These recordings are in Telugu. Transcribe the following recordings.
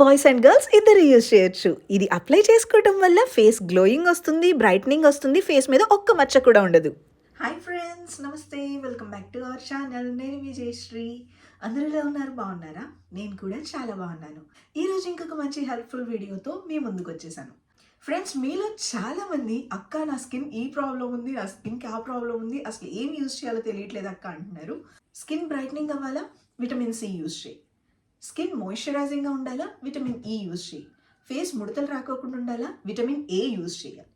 బాయ్స్ అండ్ గర్ల్స్ ఇద్దరు యూజ్ చేయొచ్చు. ఇది అప్లై చేసుకోవడం వల్ల ఫేస్ గ్లోయింగ్ వస్తుంది బ్రైట్నింగ్ వస్తుంది ఫేస్ మీద ఒక్క మచ్చ కూడా ఉండదు. హాయ్ ఫ్రెండ్స్ నమస్తే. Welcome back to our channel నేను విజయశ్రీ అందరూ ఎలా ఉన్నారు? బాగున్నారా? నేను కూడా చాలా బాగున్నాను. ఈరోజు ఇంకొక మంచి హెల్ప్ఫుల్ వీడియోతో మీ ముందుకు వచ్చేసాను. ఫ్రెండ్స్ మీలో చాలామంది అక్క నా స్కిన్ ఈ ప్రాబ్లం ఉంది నా స్కిన్కి ఆ ప్రాబ్లం ఉంది అసలు ఏం యూజ్ చేయాలో తెలియట్లేదు అక్క అంటున్నారు. స్కిన్ బ్రైట్నింగ్ అవ్వాలా? విటమిన్ సి యూజ్ చేయి. స్కిన్ మాయిశ్చరైజింగ్గా ఉండాలా? విటమిన్ ఈ యూజ్ చేయి ఫేస్ ముడతలు రాకోకుండా ఉండాలా? విటమిన్ ఏ యూజ్ చేయాలి.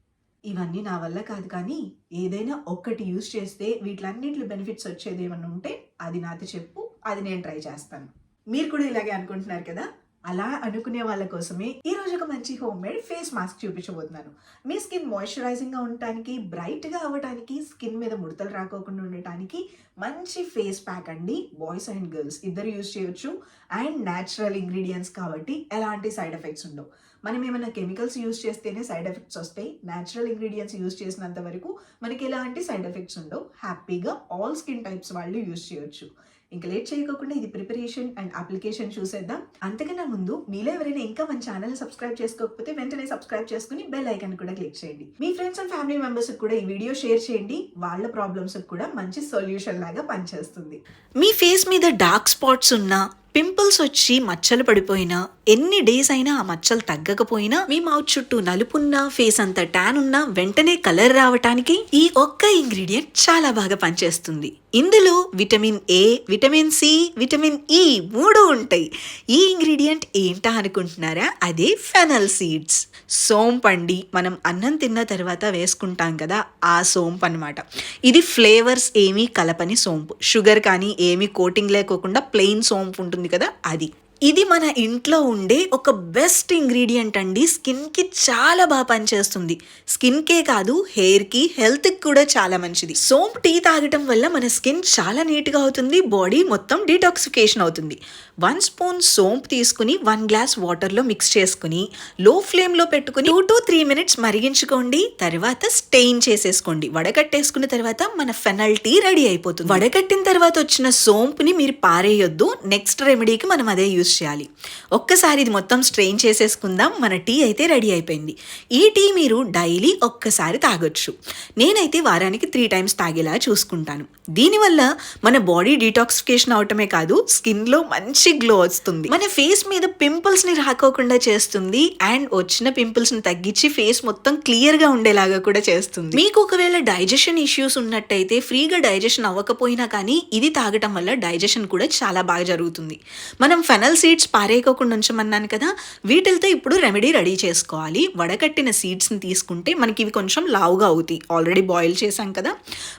ఇవన్నీ నా వల్ల కాదు కానీ ఏదైనా ఒక్కటి యూజ్ చేస్తే వీటిలన్నింటి బెనిఫిట్స్ వచ్చేది ఏమన్నా ఉంటే అది నాతో చెప్పు అది నేను ట్రై చేస్తాను. మీరు కూడా ఇలాగే అనుకుంటున్నారు కదా? అలా అనుకునే వాళ్ళ కోసమే ఈ రోజు ఒక మంచి హోమ్ మేడ్ ఫేస్ మాస్క్ చూపించబోతున్నాను. మీ స్కిన్ మాయిశ్చరైజింగ్గా ఉండటానికి బ్రైట్గా అవ్వడానికి స్కిన్ మీద ముడతలు రాకోకుండా ఉండటానికి మంచి ఫేస్ ప్యాక్ అండి. బాయ్స్ అండ్ గర్ల్స్ ఇద్దరు యూజ్ చేయొచ్చు. అండ్ న్యాచురల్ ఇంగ్రీడియంట్స్ కాబట్టి ఎలాంటి సైడ్ ఎఫెక్ట్స్ ఉండవు. మనం ఏమైనా కెమికల్స్ యూజ్ చేస్తేనే సైడ్ ఎఫెక్ట్స్ వస్తాయి. న్యాచురల్ ఇంగ్రీడియంట్స్ యూజ్ చేసినంత వరకు మనకి ఎలాంటి సైడ్ ఎఫెక్ట్స్ ఉండవు. హ్యాపీగా ఆల్ స్కిన్ టైప్స్ వాళ్ళు యూజ్ చేయొచ్చు. ఇంకా లేట్ చేయకోకుండా ఇది ప్రిపరేషన్ అండ్ అప్లికేషన్ చూసేద్దాం. అంతకన్నా ముందు మీలో ఎవరైనా ఇంకా మన ఛానల్ సబ్స్క్రైబ్ చేసుకోకపోతే వెంటనే సబ్స్క్రైబ్ చేసుకుని బెల్ ఐకాన్ కూడా క్లిక్ చేయండి. మీ ఫ్రెండ్స్ అండ్ ఫ్యామిలీ మెంబర్స్ కూడా ఈ వీడియో షేర్ చేయండి. వాళ్ళ ప్రాబ్లమ్స్ కూడా మంచి సొల్యూషన్ లాగా పనిచేస్తుంది. మీ ఫేస్ మీద డార్క్ స్పాట్స్ ఉన్నా పింపుల్స్ వచ్చి మచ్చలు పడిపోయినా ఎన్ని డేస్ అయినా ఆ మచ్చలు తగ్గకపోయినా మీ మౌత్ చుట్టూ నలుపున్నా ఫేస్ అంతా ట్యాన్ ఉన్నా వెంటనే కలర్ రావటానికి ఈ ఒక్క ఇంగ్రీడియంట్ చాలా బాగా పనిచేస్తుంది. ఇందులో vitamin A vitamin C vitamin E మూడు ఉంటాయి. ఈ ఇంగ్రీడియంట్ ఏంటా అనుకుంటున్నారా? అదే ఫెనల్ సీడ్స్. సోంపండి మనం అన్నం తిన్న తర్వాత వేసుకుంటాం కదా ఆ సోంపు అనమాట ఇది ఫ్లేవర్స్ ఏమీ కలపని సోంపు. షుగర్ కానీ ఏమీ కోటింగ్ లేకోకుండా ప్లెయిన్ సోంపు ఉంటుంది కదా అది. ఇది మన ఇంట్లో ఉండే ఒక బెస్ట్ ఇంగ్రీడియంట్ అండి. స్కిన్కి చాలా బాగా పనిచేస్తుంది. స్కిన్కే కాదు హెయిర్కి హెల్త్కి కూడా చాలా మంచిది. సోంప్ టీ తాగటం వల్ల మన స్కిన్ చాలా నీట్గా అవుతుంది. బాడీ మొత్తం డీటాక్సిఫికేషన్ అవుతుంది. వన్ స్పూన్ సోంప్ తీసుకుని వన్ గ్లాస్ వాటర్లో మిక్స్ చేసుకుని లో ఫ్లేమ్లో పెట్టుకుని టూ టు త్రీ మినిట్స్ మరిగించుకోండి. తర్వాత స్టెయిన్ చేసేసుకోండి. వడకట్టేసుకున్న తర్వాత మన ఫెనల్ టీ రెడీ అయిపోతుంది. వడకట్టిన తర్వాత వచ్చిన సోంప్ని మీరు పారేయొద్దు. నెక్స్ట్ రెమెడీకి మనం అదే యూస్ చేయాలి. ఒక్కసారి ఇది మొత్తం స్ట్రెయిన్ చేసేసుకుందాం. మన టీ అయితే రెడీ అయిపోయింది. ఈ టీ మీరు డైలీ ఒక్కసారి తాగొచ్చు. నేనైతే వారానికి త్రీ టైమ్స్ తాగేలా చూసుకుంటాను. దీనివల్ల మన బాడీ డీటాక్సిఫికేషన్ అవటమే కాదు స్కిన్లో మంచి గ్లో వస్తుంది. మన ఫేస్ మీద పింపుల్స్ని రాకోకుండా చేస్తుంది. అండ్ వచ్చిన పింపుల్స్ని తగ్గించి ఫేస్ మొత్తం క్లియర్గా ఉండేలాగా కూడా చేస్తుంది. మీకు ఒకవేళ డైజెషన్ ఇష్యూస్ ఉన్నట్టయితే ఫ్రీగా డైజెషన్ అవ్వకపోయినా కానీ ఇది తాగటం వల్ల డైజెషన్ కూడా చాలా బాగా జరుగుతుంది. మనం ఫెనల్ సీడ్స్ పారేయకోకుండా ఉంచమన్నాను కదా వీటితో ఇప్పుడు రెమెడీ రెడీ చేసుకోవాలి. వడకట్టిన సీడ్స్ని తీసుకుంటే మనకి ఇవి కొంచెం లావుగా అవుతాయి. ఆల్రెడీ బాయిల్ చేసాం కదా.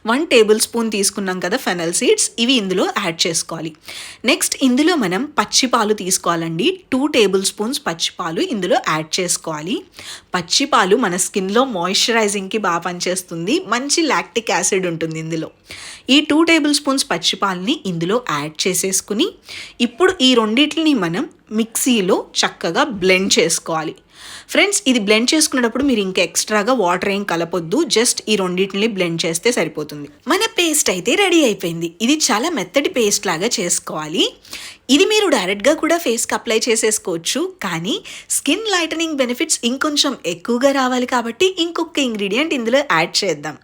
వన్ టేబుల్ స్పూన్ తీసుకున్నాం కదా ఫెనల్ సీడ్స్. ఇవి ఇందులో యాడ్ చేసుకోవాలి. నెక్స్ట్ ఇందులో మనం పచ్చిపాలు తీసుకోవాలండి. టూ టేబుల్ స్పూన్స్ పచ్చిపాలు ఇందులో యాడ్ చేసుకోవాలి. పచ్చిపాలు మన స్కిన్లో మాయిశ్చరైజింగ్కి బాగా పనిచేస్తుంది. మంచి లాక్టిక్ యాసిడ్ ఉంటుంది ఇందులో. ఈ టూ టేబుల్ స్పూన్స్ పచ్చిపాలని ఇందులో యాడ్ చేసేసుకుని ఇప్పుడు ఈ రెండింటిని మనం మిక్సీలో చక్కగా బ్లెండ్ చేసుకోవాలి. ఫ్రెండ్స్ ఇది బ్లెండ్ చేసుకునేటప్పుడు మీరు ఇంకా ఎక్స్ట్రాగా వాటర్ ఏం కలపొద్దు. జస్ట్ ఈ రెండింటిని బ్లెండ్ చేస్తే సరిపోతుంది. మన పేస్ట్ అయితే రెడీ అయిపోయింది. ఇది చాలా మెత్తటి పేస్ట్ లాగా చేసుకోవాలి. ఇది మీరు డైరెక్ట్గా కూడా ఫేస్కి అప్లై చేసేసుకోవచ్చు. కానీ స్కిన్ లైటనింగ్ బెనిఫిట్స్ ఇంకొంచెం ఎక్కువగా రావాలి కాబట్టి ఇంకొక ఇంగ్రీడియంట్ ఇందులో యాడ్ చేద్దాం.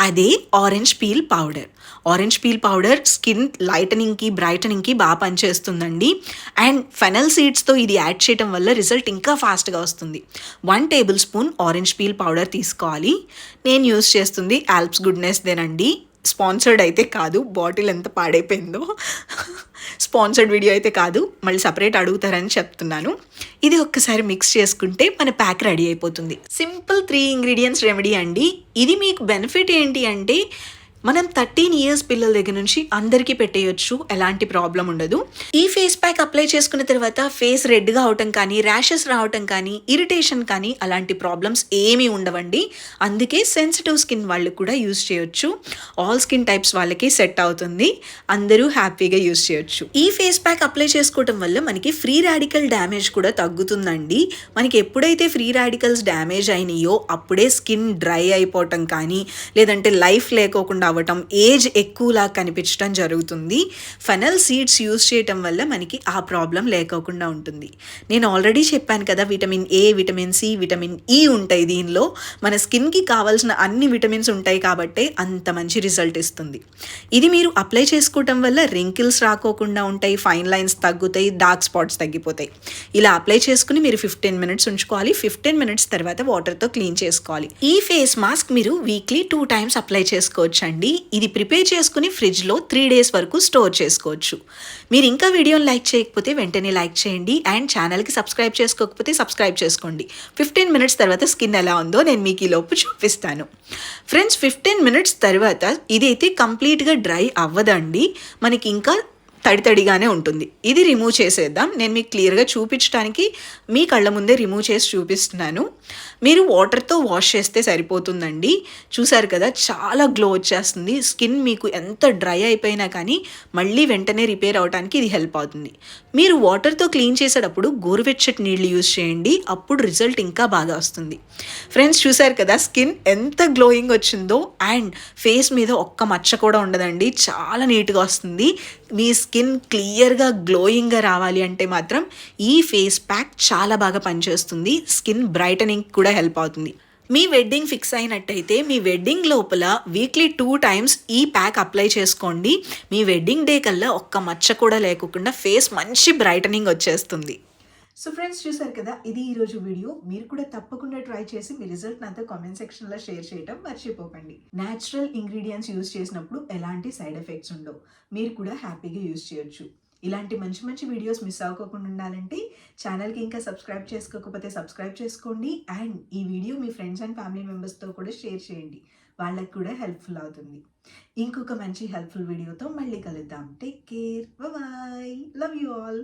అదే orange peel powder orange peel powder skin లైటనింగ్కి బ్రైటనింగ్కి బాగా పనిచేస్తుందండి. అండ్ ఫెనల్ సీడ్స్తో ఇది యాడ్ చేయడం వల్ల రిజల్ట్ ఇంకా ఫాస్ట్గా వస్తుంది. One tablespoon orange peel powder తీసుకోవాలి. నేను యూస్ చేస్తుంది ఆల్ప్స్ గుడ్నెస్దేనండి స్పాన్సర్డ్ అయితే కాదు. బాటిల్ ఎంత పాడైపోయిందో. స్పాన్సర్డ్ వీడియో అయితే కాదు. మళ్ళీ సపరేట్ అడుగుతారని చెప్తున్నాను. ఇది ఒక్కసారి మిక్స్ చేసుకుంటే మన ప్యాక్ రెడీ అయిపోతుంది. సింపుల్ త్రీ ఇంగ్రీడియంట్స్ రెమెడీ అండి. ఇది మీకు బెనిఫిట్ ఏంటి అంటే మనం థర్టీన్ ఇయర్స్ పిల్లల దగ్గర నుంచి అందరికీ పెట్టేయచ్చు ఎలాంటి ప్రాబ్లం ఉండదు. ఈ ఫేస్ ప్యాక్ అప్లై చేసుకున్న తర్వాత ఫేస్ రెడ్గా అవటం కానీ ర్యాషెస్ రావటం కానీ ఇరిటేషన్ కానీ అలాంటి ప్రాబ్లమ్స్ ఏమీ ఉండవండి. అందుకే సెన్సిటివ్ స్కిన్ వాళ్ళు కూడా యూజ్ చేయొచ్చు. ఆల్ స్కిన్ టైప్స్ వాళ్ళకి సెట్ అవుతుంది. అందరూ హ్యాపీగా యూజ్ చేయొచ్చు. ఈ ఫేస్ ప్యాక్ అప్లై చేసుకోవటం వల్ల మనకి ఫ్రీ రాడికల్ డ్యామేజ్ కూడా తగ్గుతుందండి. మనకి ఎప్పుడైతే ఫ్రీ రాడికల్స్ డ్యామేజ్ అయినాయో అప్పుడే స్కిన్ డ్రై అయిపోవటం కానీ లేదంటే లైఫ్ లేకోకుండా రావటం ఏజ్ ఎక్కువలా కనిపించడం జరుగుతుంది. ఫెనల్ సీడ్స్ యూస్ చేయటం వల్ల మనకి ఆ ప్రాబ్లం లేకోకుండా ఉంటుంది. నేను ఆల్రెడీ చెప్పాను కదా vitamin A vitamin C vitamin E ఉంటాయి దీనిలో. మన స్కిన్కి కావాల్సిన అన్ని విటమిన్స్ ఉంటాయి కాబట్టి అంత మంచి రిజల్ట్ ఇస్తుంది. ఇది మీరు అప్లై చేసుకోవటం వల్ల రింకిల్స్ రాకోకుండా ఉంటాయి ఫైన్ లైన్స్ తగ్గుతాయి డార్క్ స్పాట్స్ తగ్గిపోతాయి. ఇలా అప్లై చేసుకుని మీరు ఫిఫ్టీన్ మినిట్స్ ఉంచుకోవాలి. ఫిఫ్టీన్ మినిట్స్ తర్వాత వాటర్తో క్లీన్ చేసుకోవాలి. ఈ ఫేస్ మాస్క్ మీరు వీక్లీ టూ టైమ్స్ అప్లై చేసుకోవచ్చు అండి ఇది ప్రిపేర్ చేసుకుని ఫ్రిడ్జ్లో త్రీ డేస్ వరకు స్టోర్ చేసుకోవచ్చు. మీరు ఇంకా వీడియోని లైక్ చేయకపోతే వెంటనే లైక్ చేయండి. అండ్ ఛానల్కి సబ్స్క్రైబ్ చేసుకోకపోతే సబ్స్క్రైబ్ చేసుకోండి. ఫిఫ్టీన్ మినిట్స్ తర్వాత స్కిన్ ఎలా ఉందో నేను మీకు ఈ లోపు చూపిస్తాను. ఫ్రెండ్స్ ఫిఫ్టీన్ మినిట్స్ తర్వాత ఇదైతే కంప్లీట్గా డ్రై అవ్వదండి. మనకి ఇంకా తడి తడిగానే ఉంటుంది. ఇది రిమూవ్ చేసేద్దాం. నేను మీకు క్లియర్గా చూపించడానికి మీ కళ్ళ ముందే రిమూవ్ చేసి చూపిస్తున్నాను. మీరు వాటర్తో వాష్ చేస్తే సరిపోతుందండి. చూసారు కదా చాలా గ్లో వచ్చేస్తుంది. స్కిన్ మీకు ఎంత డ్రై అయిపోయినా కానీ మళ్ళీ వెంటనే రిపేర్ అవడానికి ఇది హెల్ప్ అవుతుంది. మీరు వాటర్తో క్లీన్ చేసేటప్పుడు గోరువెచ్చటి నీళ్ళు యూజ్ చేయండి. అప్పుడు రిజల్ట్ ఇంకా బాగా వస్తుంది. ఫ్రెండ్స్ చూసారు కదా స్కిన్ ఎంత గ్లోయింగ్ వచ్చిందో అండ్ ఫేస్ మీద ఒక్క మచ్చ కూడా ఉండదండి. చాలా నీట్గా వస్తుంది. మీ స్కిన్ క్లియర్గా గ్లోయింగ్గా రావాలి అంటే మాత్రం ఈ ఫేస్ ప్యాక్ చాలా బాగా పనిచేస్తుంది. స్కిన్ బ్రైటనింగ్ కూడా హెల్ప్ అవుతుంది. మీ వెడ్డింగ్ ఫిక్స్ అయినట్టయితే మీ వెడ్డింగ్ లోపల వీక్లీ టూ టైమ్స్ ఈ ప్యాక్ అప్లై చేసుకోండి. మీ వెడ్డింగ్ డే కల్లా ఒక్క మచ్చ కూడా లేకుండా ఫేస్ మంచి బ్రైటనింగ్ వచ్చేస్తుంది. సో ఫ్రెండ్స్ చూసారు కదా ఇది ఈరోజు వీడియో. మీరు కూడా తప్పకుండా ట్రై చేసి మీ రిజల్ట్ నాతో కామెంట్ సెక్షన్లో షేర్ చేయడం మర్చిపోకండి. న్యాచురల్ ఇంగ్రీడియంట్స్ యూస్ చేసినప్పుడు ఎలాంటి సైడ్ ఎఫెక్ట్స్ ఉండవు. మీరు కూడా హ్యాపీగా యూస్ చేయొచ్చు. ఇలాంటి మంచి మంచి వీడియోస్ మిస్ అవ్వకుండా ఉండాలంటే ఛానల్కి ఇంకా సబ్స్క్రైబ్ చేసుకోకపోతే సబ్స్క్రైబ్ చేసుకోండి. అండ్ ఈ వీడియో మీ ఫ్రెండ్స్ అండ్ ఫ్యామిలీ మెంబర్స్తో కూడా షేర్ చేయండి. వాళ్ళకి కూడా హెల్ప్ఫుల్ అవుతుంది. ఇంకొక మంచి హెల్ప్ఫుల్ వీడియోతో మళ్ళీ కలుద్దాం. Take care bye love you all